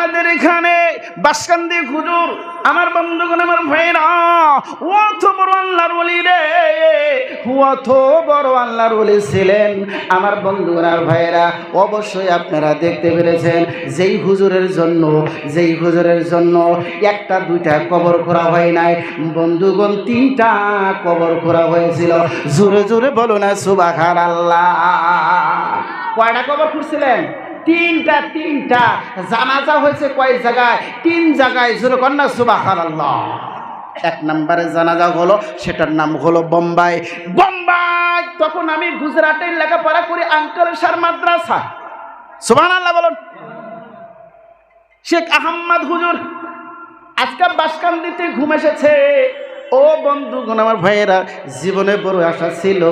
আমাদের এখানে বাসকান্দি হুজুর, আমার বন্ধুগণ, আমার ভাইরা অত বড় আল্লাহর বলি রে অত বড় আল্লাহর বলি ছিলেন। আমার বন্ধুগণ আর ভাইরা অবশ্যই আপনারা দেখতে পেরেছেন, যেই হুজুরের জন্য, যেই হুজুরের জন্য একটা, দুইটা কবর করা হয় নাই। বন্ধুগণ, তিনটা কবর করা হয়েছিল। জোরে জোরে বলো না সুবাখার আল্লাহ কয়টা কবর খুঁড়ছিলেন? তিনটা তিনটা। জানাজা হয়েছে কয় জায়গায়? তিন জায়গায়, জোরে কন্যা সুবাখার আল্লাহ এক নম্বরে জানাজা হলো, সেটার নাম হলো বোম্বাই। বোম্বাই, তখন আমি গুজরাটের লেখাপড়া করি, আঙ্কেল সার মাদ্রাসা। সুবাহ আল্লাহ বলুন। শেখ আহম্মদ হুজুর, আজকে বাসকান্দিতে ঘুম এসেছে। ও বন্ধুগণ, আমার ভাইয়েরা, জীবনে বড় আশা ছিল,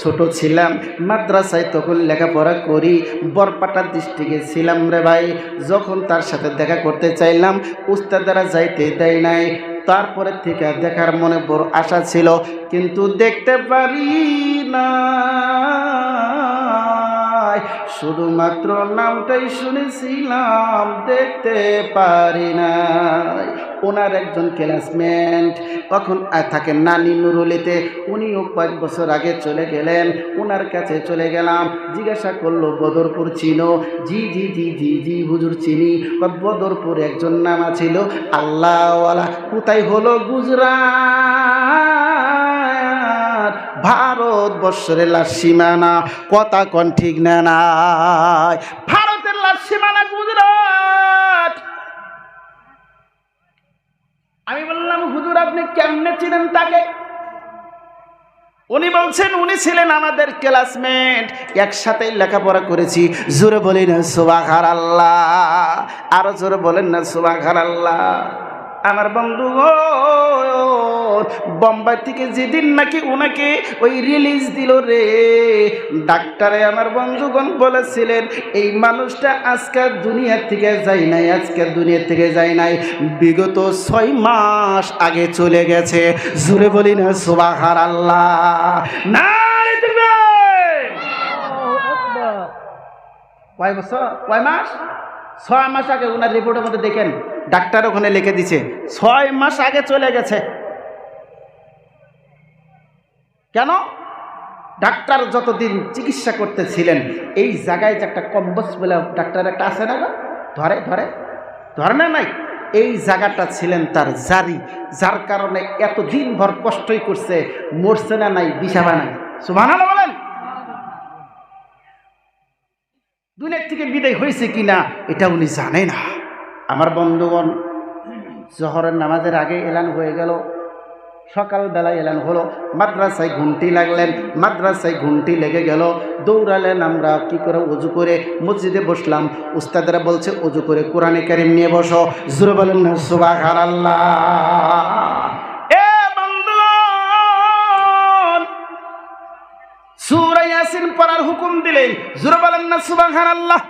ছোট ছিলাম, মাদ্রাসায় তখন লেখাপড়া করি, বরপাটার ডিস্ট্রিক্টে ছিলাম রে ভাই। যখন তার সাথে দেখা করতে চাইলাম, উস্তাদারা যাইতে দেয় নাই। তারপরে থেকে দেখার মনে বড় আশা ছিল, কিন্তু দেখতে পারি না শুধুমাত্র নামটাই শুনেছিলাম, দেখতে পারি নাই। ওনার একজন ক্লাসমেট। তখন থাকেন নানি নুরুলিতে, উনিও কয়েক বছর আগে চলে গেলেন। ওনার কাছে চলে গেলাম, জিজ্ঞাসা করল, বদরপুর চিনো? জি জি জি জি জি, হুজুর চিনি। বদরপুর একজন নামা ছিল আল্লাহওয়ালা, কোথায় হলো গুজরাট? ভারতবর্ষের লাশ সীমানা, কথা কন ঠিক না ভারতের লাশ সীমানা গুজরাট? আমি বললাম, হুজুর, আপনি কেমনে ছিলেন তাকে? উনি বলছেন, উনি ছিলেন আমাদের ক্লাসমেট একসাথে লেখাপড়া করেছি। জোরে বলি না সুবাখার আল্লাহ আরও জোরে বলেন না সুবাখার আল্লাহ আমার বন্ধু বোম্বাই থেকে যেদিন নাকি ওনাকে ওই রিলিজ দিল রে। ডাক্তারে আমার বন্ধুগণ বলেছিলেন, এই মানুষটা আজকের দুনিয়া থেকে যায় নাই আজকের দুনিয়া থেকে যায় নাই। বিগত ছয় মাস আগে চলে গেছে। জুড়ে বলি না সুবাহার আল্লাহ না কয় বছর? কয় মাস? ছয় মাস আগে ওনার রিপোর্টের মধ্যে দেখেন, ডাক্তার ওখানে লিখে দিছে, ছয় মাস আগে চলে গেছে। কেন? ডাক্তার যতদিন চিকিৎসা করতেছিলেন, এই জায়গায় যে একটা কম্বস বলে ডাক্তার একটা আছে না? ধরে ধরে? ধরে না নাই? এই জায়গাটা ছিলেন তার জারি, যার কারণে এত দিনভর কষ্টই করছে, মরছে না নাই দিশাবা নাই। সুভান বলেন। দুনিয়ার থেকে বিদায় হয়েছে কিনা, এটা উনি জানে না। আমার বন্ধুগণ, জহরের নামাজের আগে এলান হয়ে গেল। সকালবেলায় এলেন হলো, মাদ্রাসায় ঘুমটি লাগলেন, মাদ্রাসায় ঘুমটি লেগে গেল। দৌড়ালেন আমরা কি করে অজু করে মসজিদে বসলাম। উস্তাদেরা বলছে অজু করে কোরআনে কারিম নিয়ে বসো। জুড়ে বলেন সুবাহ সুরা ইয়াসিন পড়ার হুকুম দিলেন জুরে বলেন না সুবাহান আল্লাহ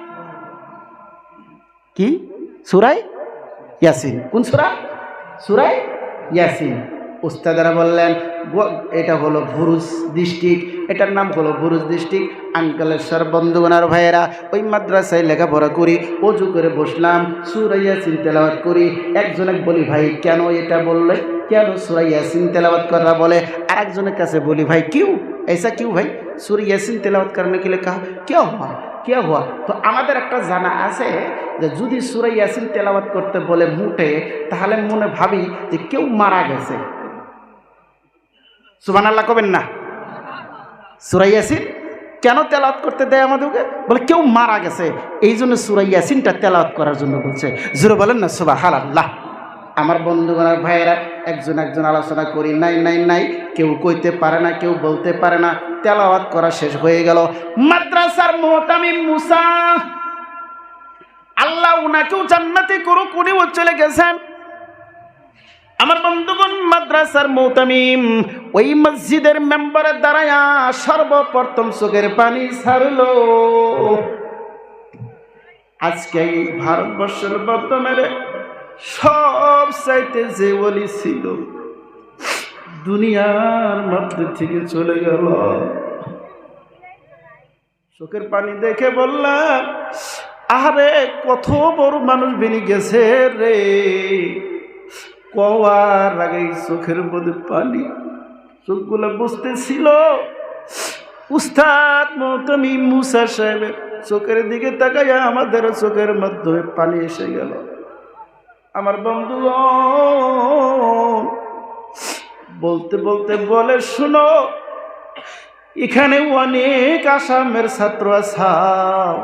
কি? সুরাই ইয়াসিন। কোন সুরা? সুরাই ইয়াসিন। উস্তাদারা বললেন গো- এটা হলো ভুরুজ ডিস্ট্রিক্ট এটার নাম হলো ভুরুজ ডিস্ট্রিক্ট আঙ্কালেশ্বর বন্ধুগণার ভাইয়েরা ওই মাদ্রাসায় লেখাপড়া করি অজু করে বসলাম সুরাইয়াসিন তেলাওয়াত করি একজনে বলি ভাই কেন এটা বললে কেন সুরাইয়াসিন তেলাওয়াত করা বলে আর একজনের কাছে বলি ভাই কিউ ऐसा क्यों भाई सूर्य यासिन तेलावत करने के लिए कहा क्या हुआ क्या हुआ তো আমাদের একটা জানা আছে যে যদি সুরা ইয়াসিন তেলাওয়াত করতে বলে মুটে তাহলে মনে ভাবি যে কেউ মারা গেছে সুবান আল্লাহ কবেন না? সুরাইয়াসিন কেন তেলাওয়াত করতে দেয় আমাদেরকে? বলে কেউ মারা গেছে। এই জন্য সুরাইয়াসিনটা তেলাওয়াত করার জন্য বলছে। জুড়ে বলেন না সুবাহ আল্লাহ আমার বন্ধুগণের ভাইয়েরা, একজন একজন আলোচনা করি, নাই নাই নাই। কেউ কইতে পারে না, কেউ বলতে পারে না। তেলাওয়াত করা শেষ হয়ে গেল। মাদ্রাসার মোহতামিম মুসা, আল্লাহ উনাকেও জান্নাতি করুক, উনিও চলে গেছেন। আমার বন্ধুগণ, মাদ্রাসার মৌতামিম, ওই মসজিদের মেম্বারের দ্বারায়া সর্বপ্রথম চোখের পানি ছাড়লো। আজকে ভারতবর্ষের বর্তমানে সব চাইতে যে বলি ছিল, দুনিয়ার মধ্যে থেকে চলে গেল। চোখের পানি দেখে বললাম, আরে কত বড় মানুষ বেনি গেছে রে। কওয়ার আগে চোখের মধ্যে পানি। চোখগুলো বুঝতেছিল। উস্তাদ মৌতমি মুসা সাহেবের চোখের দিকে তাকাইয়া আমাদের চোখের মাধ্যমে পানি এসে গেল। আমার বন্ধু, বলতে বলতে বলে, শুনো, এখানে অনেক আসামের ছাত্র আসাও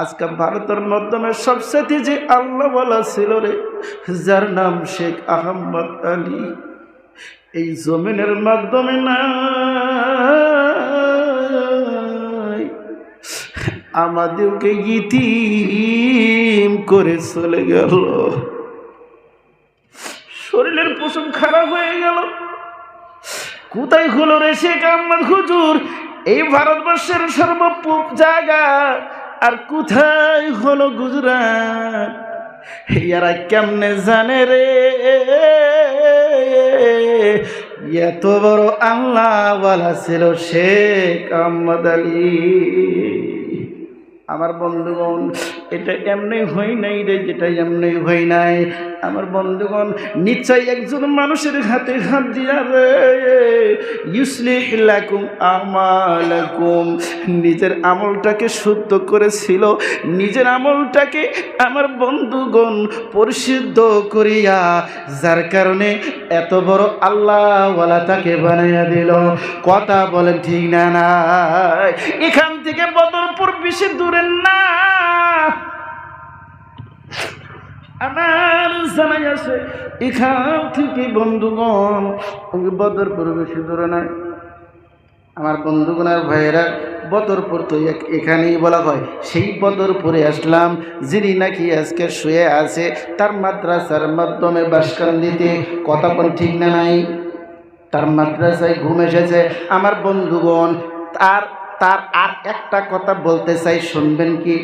আজকে ভারতের মাধ্যমে সবসাথে যে আল্লাহ বলা ছিল রে, যার নাম শেখ আহম্মদ আলী, এই জমিনের মাধ্যমে না আমাদেরকে ইতিম করে চলে গেল। শরীরের পোষণ খারাপ হয়ে গেল। কোথায় হলো রে শেখ আহমদ হুজুর? এই ভারতবর্ষের সর্বপূব জায়গা আর কোথায় হলো গুজরাট? ইয়ারা কেমনে জানে রে? এত বড় আল্লাহওয়ালা ছিল শেখ আহমদ আলী। আমার বন্ধুগণ, এটা এমনি হই নাই রে, যেটা এমনি হই নাই। আমার বন্ধুগণ, নিশ্চয় একজন মানুষের হাতে হাত দিয়া রে ইউসলিহিল্লাকুম আমালাকুম। নিজের আমলটাকে শুদ্ধ করেছিল, নিজের আমলটাকে আমার বন্ধুগণ পরিশুদ্ধ করিয়া, যার কারণে এত বড় আল্লাহওয়ালা তাকে বানাইয়া দিল। কথা বলেন ঠিক না না এখান থেকে বদরপুর বেশি দূরে না। আমার জানাই আছে, এখান থেকে বন্ধুগণ, ওই বদরপুর বেশি দূরে নাই। আমার বন্ধুগণের ভাইয়েরা, বদরপুর তো এখানেই বলা হয়। সেই বদরপুরে আসলাম, যিনি নাকি আজকে শুয়ে আছে, তার মাদ্রাসার মাধ্যমে বাসকান্দিতে, কথা কোন ঠিক না নাই। তার মাদ্রাসায় ঘুম এসেছে। আমার বন্ধুগণ, তার তার আর একটা কথা বলতে চাই, শুনবেন কি?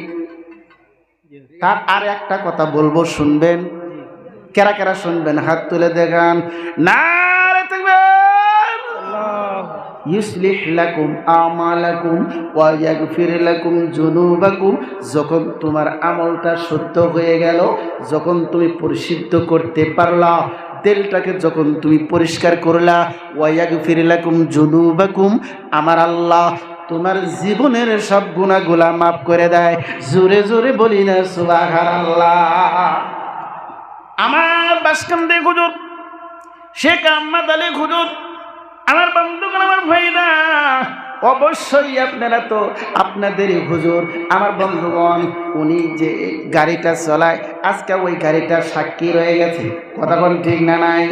তার আর একটা কথা বলব, শুনবেন? কেরা কেরা শুনবেন? হাত তুলে দেখান। না ইউসলিহ লাকুম আমালাকুম ওয়া ইয়াগফির লাকুম যুনুবাকুম। যখন তোমার আমলটা শুদ্ধ হয়ে গেল, যখন তুমি পরিশুদ্ধ করতে পারলা তেলটাকে যখন তুমি পরিষ্কার করলা ওয়াইয়াগ ফিরিলাকুম জুনুবাকুম আমার আল্লাহ তোমার জীবনের সব গুণাগুলা মাফ করে দেয়। জোরে জোরে বলি না আল্লাহ আমার বাসকান্দে হুজুর, শেখ আহমদ আলী হুজুর, আমার বন্ধুগণ, আমার ভাইরা, অবশ্যই আপনারা তো আপনাদের হুজুর, আমার বন্ধুগণ, উনি যে গাড়িটা চলায়, আজকে ওই গাড়িটা সাক্ষী রয়ে গেছে। কথা কোন ঠিক না নাই?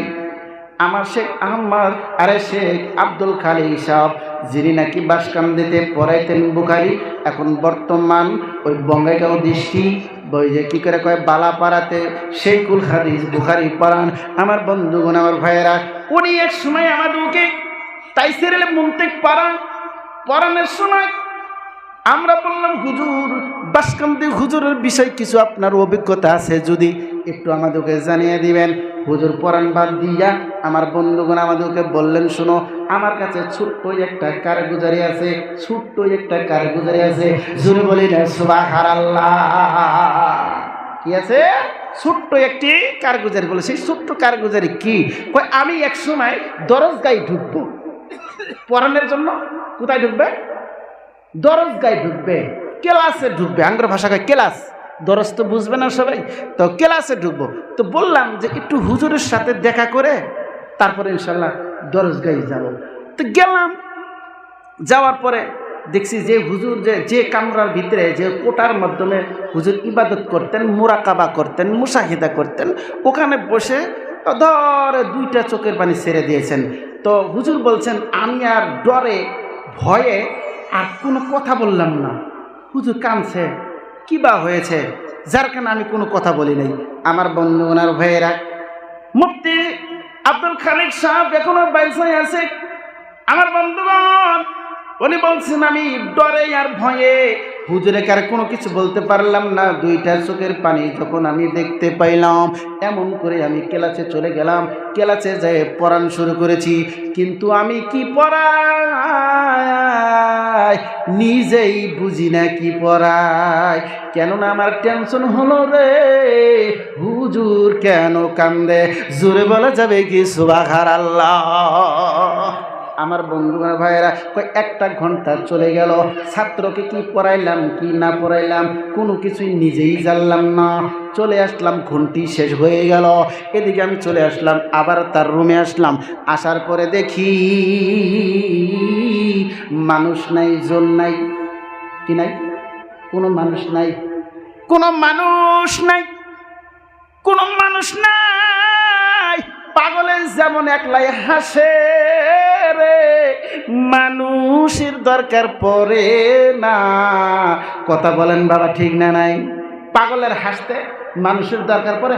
আমার শেখ আহম্মদ আরে শেখ আব্দুল খালি সাহ যিনি নাকি বাসকান্দিতে পড়াইতেন বুখারি, এখন বর্তমান ওই বঙ্গাইগাঁও দৃষ্টি, বই যে কী করে কয়, বালাপাড়াতে শেখুল হাদিস বুখারি পড়ান। আমার বন্ধুগণ, আমার ভাইয়েরা, উনি এক সময় আমাদেরকে তাইসেরেলে মুন্তেক পাড়ান। পড়ানোর সময় আমরা বললাম, হুজুর বাসকান্দি হুজুরের বিষয় কিছু আপনার অভিজ্ঞতা আছে? যদি একটু আমাদেরকে জানিয়ে দিবেন। হুজুর পরাণ বাদ দিয়া আমার বন্ধুগণ আমাদেরকে বললেন, শোনো, আমার কাছে ছোট্ট একটা কারগুজারি আছে ছোট্ট একটা কারগুজারি আছে। জুড়ে বলি না কি আছে? ছোট্ট একটি কারগুজারি বলে। সেই ছোট্ট কারগুজারি কি? কয়, আমি এক সময় দরজগাই ঢুকবো। পড়ানোর জন্য কোথায় ঢুকবে? দরজ গায়ে ঢুকবে। ক্লাসে ঢুকবে আঙ্গ্র ভাষা কয় ক্লাস? দরজ তো বুঝবে না সবাই? তো ক্লাসে ঢুকবো। তো বললাম যে একটু হুজুরের সাথে দেখা করে তারপরে ইনশাল্লাহ দরজ গায়ে যাব। তো গেলাম, যাওয়ার পরে দেখছি যে হুজুর যে যে কামরার ভিতরে, যে কোটার মাধ্যমে হুজুর ইবাদত করতেন, মোরাকাবা করতেন, মুসাহিদা করতেন, ওখানে বসে ধরে দুইটা চোখের পানি ছেড়ে দিয়েছেন। তো হুজুর বলছেন, আমি আর ডরে, ভয়ে আর কোনো কথা বললাম না। হুজুর কানছে কি বা হয়েছে? যার কারণে আমি কোনো কথা বলি নাই। আমার বন্ধু ওনার ভাইয়েরা, মুফতি আব্দুল খালিক সাহেব এখনও বাইসে আছে। আমার বন্ধুগণ, উনি বলছেন, আমি ডরে আর ভয়ে হুজুরে কার কোনো কিছু বলতে পারলাম না। দুইটা চোখের পানি যখন আমি দেখতে পাইলাম, এমন করে আমি কেলাচে চলে গেলাম। কেলাচে যেয়ে পড়ান শুরু করেছি। কিন্তু আমি কি পড়া নিজেই বুঝি না কি পড়ায়। কেননা আমার টেনশন হলো রে, হুজুর কেন কান্দে? জোরে বলা যাবে কি সুবাহার আল্লাহ। আমার বন্ধুরা ভাইয়েরা কয় একটা ঘণ্টা চলে গেল, ছাত্রকে কি পড়াইলাম, কি না পড়াইলাম, কোনো কিছুই নিজেই জানলাম না। চলে আসলাম, ঘন্টি শেষ হয়ে গেল। এদিকে আমি চলে আসলাম, আবার তার রুমে আসলাম। আসার পরে দেখি মানুষ নাই জন নাই। কি নাই? কোনো মানুষ নাই। কোনো মানুষ নাই। কোনো মানুষ নাই। পাগলের যেমন একলাই হাসে রে, মানুষের দরকার পড়ে না। কথা বলেন বাবা, ঠিক না নাই? পাগলের হাসতে মানুষের দরকার পড়ে?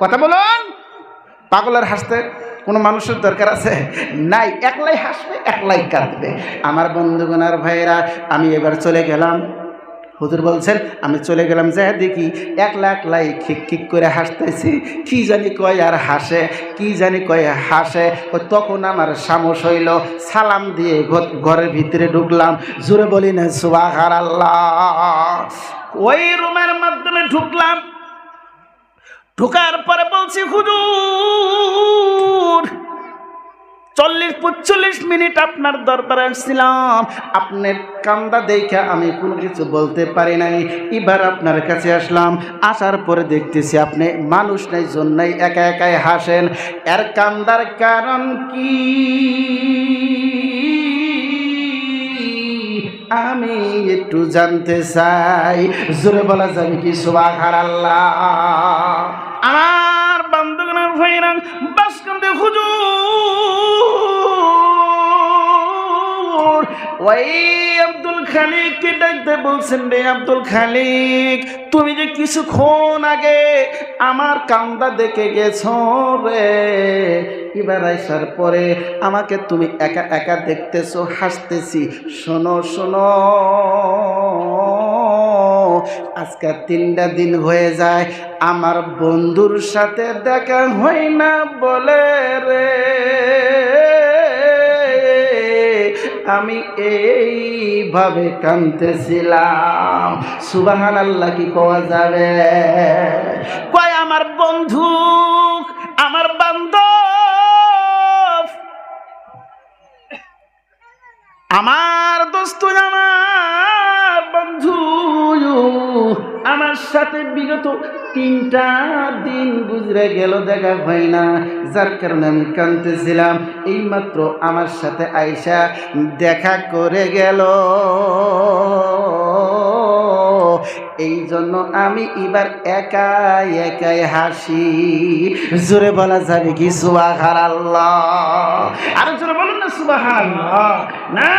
কথা বলুন। পাগলের হাসতে কোনো মানুষের দরকার আছে? নাই, একলাই হাসবে, একলাই কাঁদবে। আমার বন্ধুগণার ভাইয়েরা, আমি এবার চলে গেলাম। হুজুর বলছেন, আমি চলে গেলাম যা দেখি একলা একলাই খিক খিক করে হাসতেছি। কি জানি কয় আর হাসে, কি জানি কয় হাসে। তখন আমার সামস হইল, সালাম দিয়ে ঘরের ভিতরে ঢুকলাম। জোরে বলি না সুবাহার আল্লাহ ওই রুমের মাধ্যমে ঢুকলাম। ঢুকার পরে বলছি, হুজুর, চল্লিশ পঁচল্লিশ মিনিট আপনার দরবারে আসছিলাম। আপনার কান্দা দেখে আমি কোনো কিছু বলতে পারি নাই। এবার আপনার কাছে আসলাম। আসার পরে দেখতেছি আপনি মানুষ নাই জন্যই একা একাই হাসেন। এর কান্দার কারণ কি? আমি একটু জানতে চাই। জোরে বলা যাবে কি আল্লাহ আমার বান্ধবনার ভাইরা বাসকান্দে হুজুর। ওই আব্দুল খালিককে ডাকতে বলছেন রে আব্দুল খালিক, তুমি যে কিছুক্ষণ আগে আমার কান্দা দেখে গেছো রে। এবার আসার পরে আমাকে তুমি একা একা দেখতেছো, হাসতেছি। শোনো শোনো। আজকে তিনটা দিন হয়ে যায়, আমার বন্ধুর সাথে দেখা হয় না বলে রে। আমি এইভাবে কানতেছিলাম সুবাহান আল্লাহ কি কওয়া যাবে? কয় আমার বন্ধু সাথে বিগত তিনটা দিন গুজরে গেল, দেখা হয় না। যার কারণে আমি কানতেছিলাম এইমাত্র আমার সাথে আয়সা দেখা করে গেল। এই জন্য আমি এবার একাই একাই হাসি। জোরে বলা যাবে কি সুবাহ আর জোরে বলুন না সুবাহ না।